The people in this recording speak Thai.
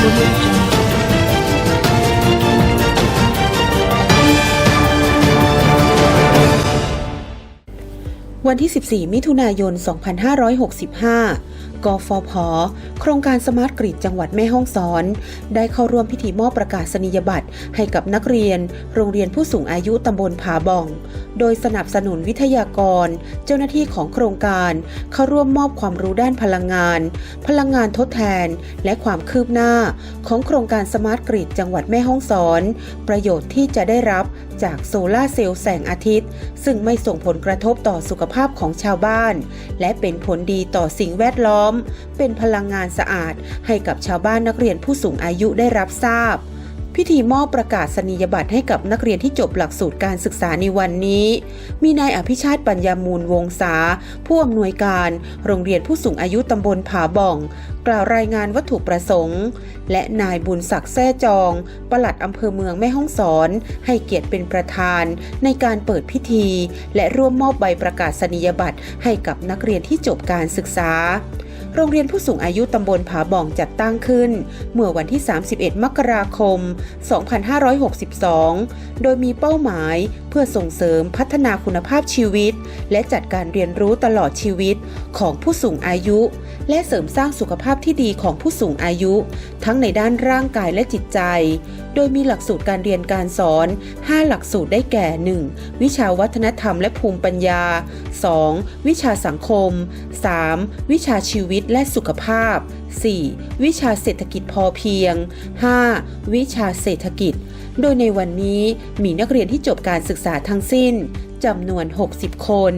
วันที่ 14 มิถุนายน 2565 กฟผโครงการสมาร์ทกริดจังหวัดแม่ฮ่องสอน ได้เข้าร่วมพิธีมอบประกาศนียบัตร ให้กับนักเรียน โรงเรียนผู้สูงอายุตำบลผาบ่อง โดยสนับสนุนวิทยากร เจ้าหน้าที่ของโครงการ เข้าร่วมมอบความรู้ด้านพลังงาน พลังงานทดแทน และความคืบหน้า ของโครงการสมาร์ทกริดจังหวัดแม่ฮ่องสอน ประโยชน์ที่จะได้รับจากโซลาเซลล์แสงอาทิตย์ ซึ่งไม่ส่งผลกระทบต่อสุขภาพของชาวบ้าน และเป็นผลดีต่อสิ่งแวดล้อมเป็นพลังงานสะอาด ให้กับชาวบ้านนักเรียนผู้สูงอายุได้รับทราบ พิธีมอบประกาศนียบัตรให้กับนักเรียนที่จบหลักสูตรการศึกษาในวันนี้ มีนายอภิชาติปัญญามูลวงศาผู้อำนวยการ โรงเรียนผู้สูงอายุตำบลผาบ่อง กล่าวรายงานวัตถุประสงค์ และนายบุญศักดิ์แซ่จอง ปลัดอำเภอเมืองแม่ฮ่องสอน ให้เกียรติเป็นประธานในการเปิดพิธี และร่วมมอบใบประกาศนียบัตรให้กับนักเรียนที่จบการศึกษา โรงเรียนผู้สูงอายุตำบลผาบ่องจัดตั้งขึ้น เมื่อวันที่ 31 มกราคม 2562 โดยมีเป้าหมายเพื่อส่งเสริมพัฒนาคุณภาพชีวิต และจัดการเรียนรู้ตลอดชีวิตของผู้สูงอายุ และเสริมสร้างสุขภาพที่ดีของผู้สูงอายุ ทั้งในด้านร่างกายและจิตใจ โดยมีหลักสูตรการเรียนการสอน 5 หลักสูตรได้แก่ 1. วิชาวัฒนธรรมและภูมิปัญญา 2. วิชาสังคม 3. วิชาชีวิตและสุขภาพ 4. วิชาเศรษฐกิจพอเพียง 5. วิชาเศรษฐกิจ โดยในวันนี้มีนักเรียนที่จบการศึกศึกษาทั้งสิ้นจำนวน 60 คน